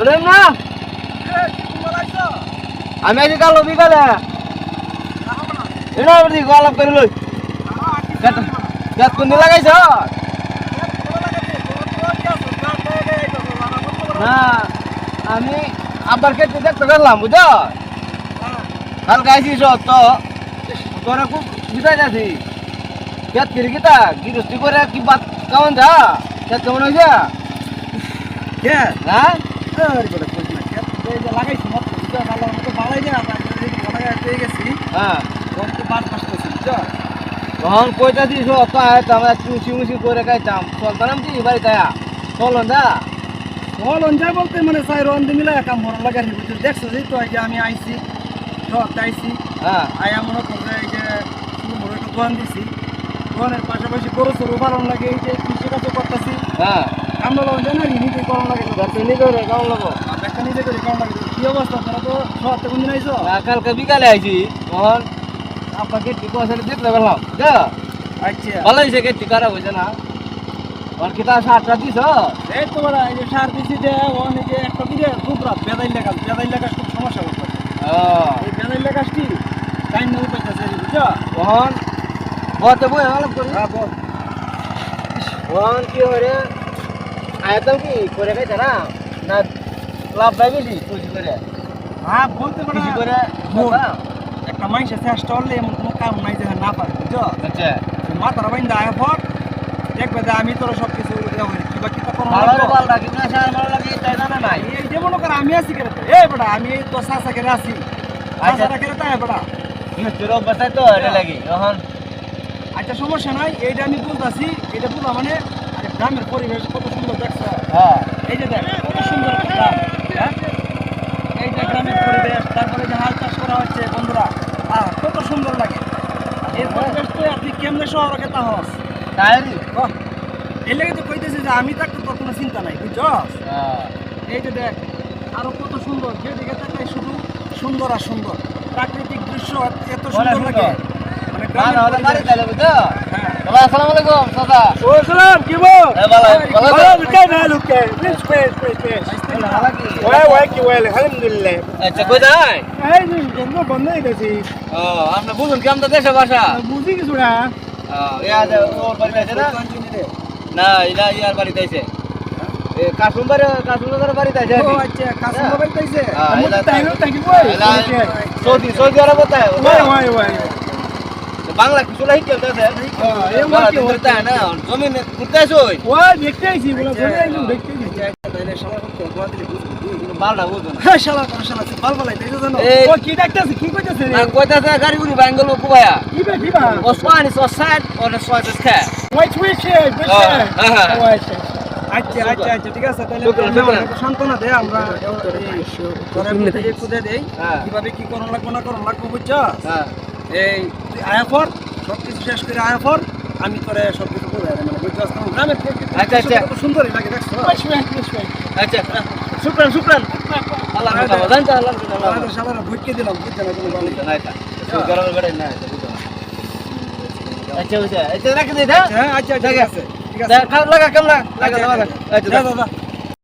দেখলাম আমি আজ কালো বিকালে এটা গলাপ করে লই। গাত কোন লাগাইছ? না আমি আবার ক্ষেত্রে দেখতে গেলাম বুঝো কালকে আইসিস তো তোরা খুব বিদায় যাচ্ছি কেত কিরি কিতা গিরস্তি করে কি বাত কেমন যা? কেত কেমন হয়েছে? কে? হ্যাঁ বড় লাগাইছি মত ভালো মতো বালাই না পেয়ে গেছি। হ্যাঁ। তো বাদ পাসতেছি বুঝছ? তখন কইতা দিস তো আয় তো আমরা চুষি মুসি করে খাইতাম। চলতাম কি বাড়িতে চলন দা বলন যা বলতে মানে সাই রন দি মিলা কাম হর লাগাই বুঝছ দেখছ যে তো যে আমি আইছি সব আইছি হ্যাঁ। আয়া মনে করে এই যে মোড়ে একটু দোয়ান দিছি। দোয়ানের পাশাপাশি গরু সরু পালন লাগে এই যে কৃষি কাজও করতেছি। হ্যাঁ। আমরা লোন জানা নিজে করন লাগে তো যাতে নি করে কেমন লাগবো একটা নিজে করে করন লাগে। কি অবস্থা তোরা তো? সব তো কোনদিন আইছো? কালকে বিকালে আইছি। তখন আপনাকে টিকো আসলে দেখতে পেলাম যা। আচ্ছা। ভালো হয়েছে গেটটি খারাপ হয়েছে না। ওর কি তার সাতটা দিছ? এই তো বড় এই যে সার দিছি যে যে একটা দিকে খুব রাত বেদাই লেখা বেদাই লেখা খুব সমস্যা করতে এই বেদাই লেখাটি টাইম নিয়ে পাইতেছে বুঝছ? তখন বলতে বই ভালো করি। হ্যাঁ বল। তখন কি হরে আয়তন কি? করে খাইছে না? না লাভ পাই বেশি খুশি করে। হ্যাঁ বলতে পারে খুশি করে। একটা মানুষের চেষ্টা করলে এমন কোনো কাম নাই যে না পারে বুঝছ? আচ্ছা। মাথার বাইন্দা আয় পর দেখবে যে আমি তোর সব কিছু কিবা কিতা করো ভালো রে ভালো লাগে না সার ভালো লাগে তাই জানা নাই? এই যে মনে কর আমি আছি কেন এই বেটা আমি তো সাসা কেন আছি। আচ্ছা। কেন তাই বেটা? তোর তো হেরে লাগি তখন আচ্ছা সমস্যা নাই এইটা আমি বলতাছি এটা বলা মানে আরে গ্রামের পরিবেশ কত সুন্দর দেখছ? হ্যাঁ। এই যে দেখ কত সুন্দর গ্রাম হ্যাঁ? এই যে গ্রামের পরিবেশ তারপরে যে হাল চাষ করা হচ্ছে বন্ধুরা আহ কত সুন্দর লাগে। এই পরিবেশ তো আপনি কেমনে শহরে কেতা হস এই লেগে তো কইতেছি যে আমি তোর কোনো চিন্তা নাই বুঝছস? হ্যাঁ। এই যে দেখ আরও কত সুন্দর যেদিকে তাকাই শুধু সুন্দর আর সুন্দর। প্রাকৃতিক দৃশ্য এত- সুন্দর লাগে। মানে হ্যাঁ। বুঝুন কি আমরা দেশে ভাষা? বুঝি কিছু না। ওর বাড়ি আছে না? না ইলা ইয়ার বাড়ি আছে কাসুম বাড়ি কাসুম নগর বাড়ি আছে ও আচ্ছা কাসম হ্যাঁ, কই সৌদি সৌদি আরব ওই ওই ওই বাংলা কিছু নাই চলতেছে এই মাটি করতে না জমিন ঘুরতে আসো ওই দেখতে আইছি বলে বলে আইছি দেখতে আইছি। বালটা বুঝুন হ্যাঁ শালা কোন শালা বাল বালাই তাই জানো? এই ও কি ডাকতেছে কি কইতেছে রে? কইতাছে গাড়ি গুলি বাঙ্গল কুবায়া কি বে কি বা? ওসমানি সোসাইট ওনে সোসাইট খা ওয়াইট উইচ এ বুঝছে হ্যাঁ, হ্যাঁ। ওই আচ্ছা আচ্ছা। আচ্ছা ঠিক আছে তাহলে শুক্রান, আমরা। একটু সান্ত্বনা দেই আমরা একটু দিয়ে দেই কীভাবে কি করণ লাগবে না করণ লাগবে বুঝছ? হ্যাঁ। এই আয়া পর সব কিছু শেষ করে আয়া পর আমি করে সব কিছু করে মানে কারণ গ্রামের প্রকৃতি আচ্ছা, আচ্ছা। কত সুন্দরই লাগে দেখছ? ওয়ে আচ্ছা শুক্রান শুক্রান। আল্লাহ হাফেজ জান তা? আল্লাহ আল্লাহ শালারা ভুটকে দিলাম বুঝছ না কোনো বালি হাফেজ নাই তা গরম করে না আচ্ছা আচ্ছা। আচ্ছা রাখি দে হ্যাঁ আচ্ছা আচ্ছা ঠিক আছে। ঠিক আছে লাগা কেমন লাগা? লাগা আচ্ছা, আচ্ছা। আচ্ছা দাদা